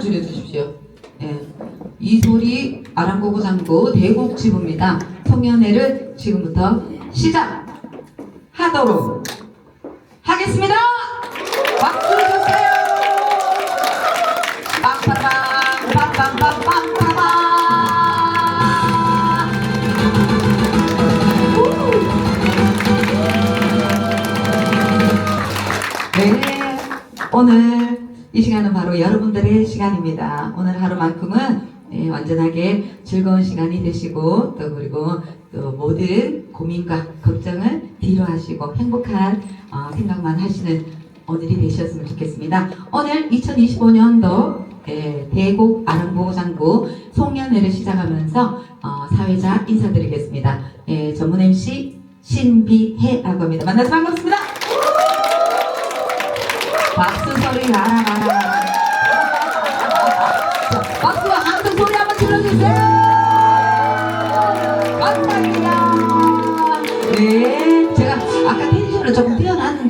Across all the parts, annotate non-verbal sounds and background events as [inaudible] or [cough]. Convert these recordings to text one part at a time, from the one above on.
조금만 줄여주십시오. 예. 이소리 아랑고고 장구 대곡지부입니다. 송년회를 지금부터 시작하도록 하겠습니다. 박수 주세요. 네, 오늘 이 시간은 바로 여러분들의 시간입니다. 오늘 하루만큼은 예, 완전하게 즐거운 시간이 되시고 또 그리고 또 모든 고민과 걱정을 뒤로 하시고 행복한 어, 생각만 하시는 오늘이 되셨으면 좋겠습니다. 오늘 2025년도 예, 대곡 아랑보장구 송년회를 시작하면서 어, 사회자 인사드리겠습니다. 예, 전문 MC 신비혜라고 합니다. 만나서 반갑습니다. 박수 소리 나라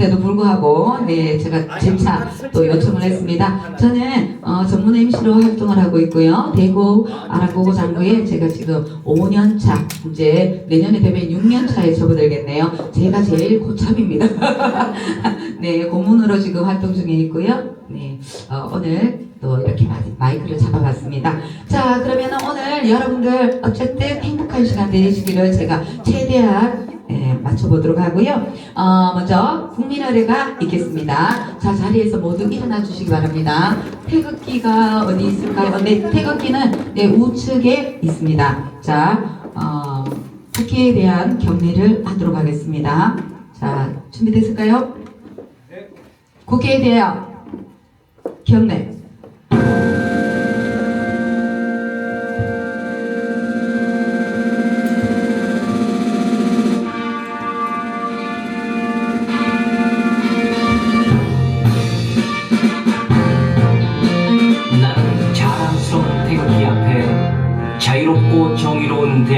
띄워놨는데도 불구하고 네 제가 재차 또 요청을 했습니다. 저는 어, 전문 MC로 활동을 하고 있고요. 대구 아랑고고 장구에 제가 지금 5년 차 이제 내년에 되면 6년 차에 접어들겠네요. 제가 제일 고참입니다. [laughs] 네, 고문으로 지금 활동 중에 있고요. 네, 어, 오늘 또 이렇게 마- 마이크를 잡아봤습니다. 자, 그러면 오늘 여러분들 어쨌든 행복한 시간 되시기를 제가 최대한 예, 맞춰보도록 하고요. 어, 먼저 국민 의례가 있겠습니다. 자, 자리에서 모두 일어나 주시기 바랍니다. 태극기가 어디 있을까요? 네, 태극기는 네, 우측에 있습니다. 자, 어, 국회에 대한 경례를 하도록 하겠습니다. 자, 준비됐을까요? 국회에 대한 경례.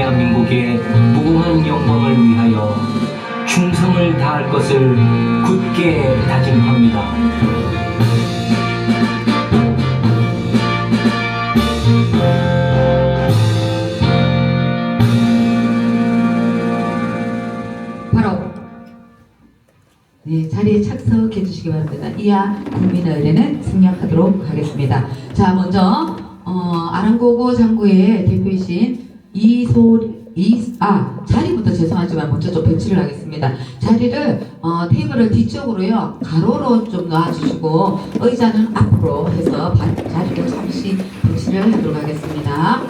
대한민국의 무궁한 영광을 위하여 충성을 다할 것을 굳게 다짐합니다. 바로 네, 자리에 착석해 주시기 바랍니다. 이하 국민의 의뢰는 승낙하도록 하겠습니다. 자, 먼저 어, 아랑고고 장구의 대표이신 이소리 이, 아, 자리부터 죄송하지만 먼저 좀 배치를 하겠습니다. 자리를, 어, 테이블을 뒤쪽으로요, 가로로 좀 놔주시고, 의자는 앞으로 해서 바- 자리를 잠시 배치를 하도록 하겠습니다.